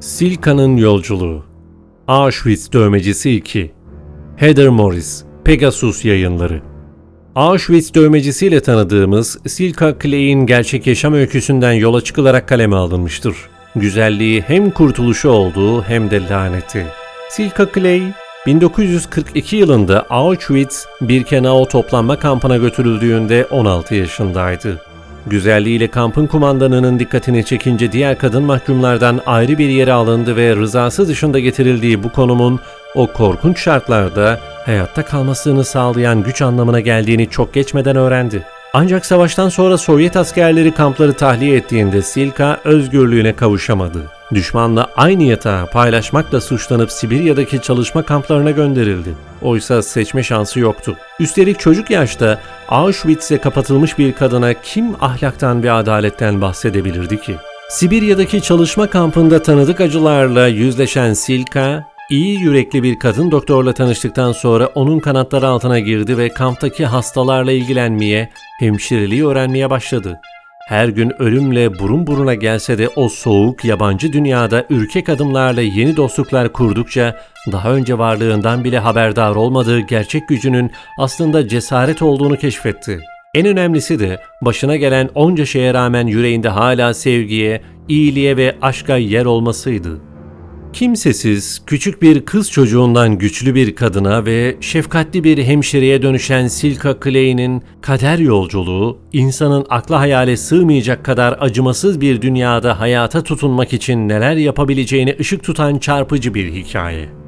Silka'nın Yolculuğu Auschwitz Dövmecisi 2 Heather Morris Pegasus Yayınları Auschwitz dövmecisiyle tanıdığımız Silka Clay'in gerçek yaşam öyküsünden yola çıkılarak kaleme alınmıştır. Güzelliği hem kurtuluşu olduğu hem de laneti. Silka Clay, 1942 yılında Auschwitz Birkenau toplanma kampına götürüldüğünde 16 yaşındaydı. Güzelliğiyle kampın kumandanının dikkatini çekince diğer kadın mahkumlardan ayrı bir yere alındı ve rızası dışında getirildiği bu konumun o korkunç şartlarda hayatta kalmasını sağlayan güç anlamına geldiğini çok geçmeden öğrendi. Ancak savaştan sonra Sovyet askerleri kampları tahliye ettiğinde Silka özgürlüğüne kavuşamadı. Düşmanla aynı yatağı paylaşmakla suçlanıp Sibirya'daki çalışma kamplarına gönderildi. Oysa seçme şansı yoktu. Üstelik çocuk yaşta Auschwitz'e kapatılmış bir kadına kim ahlaktan ve adaletten bahsedebilirdi ki? Sibirya'daki çalışma kampında tanıdık acılarla yüzleşen Silka, iyi yürekli bir kadın doktorla tanıştıktan sonra onun kanatları altına girdi ve kamptaki hastalarla ilgilenmeye, hemşireliği öğrenmeye başladı. Her gün ölümle burun buruna gelse de o soğuk yabancı dünyada ürkek adımlarla yeni dostluklar kurdukça daha önce varlığından bile haberdar olmadığı gerçek gücünün aslında cesaret olduğunu keşfetti. En önemlisi de başına gelen onca şeye rağmen yüreğinde hala sevgiye, iyiliğe ve aşka yer olmasıydı. Kimsesiz, küçük bir kız çocuğundan güçlü bir kadına ve şefkatli bir hemşireye dönüşen Silka Clay'nin kader yolculuğu, insanın akla hayale sığmayacak kadar acımasız bir dünyada hayata tutunmak için neler yapabileceğini ışık tutan çarpıcı bir hikaye.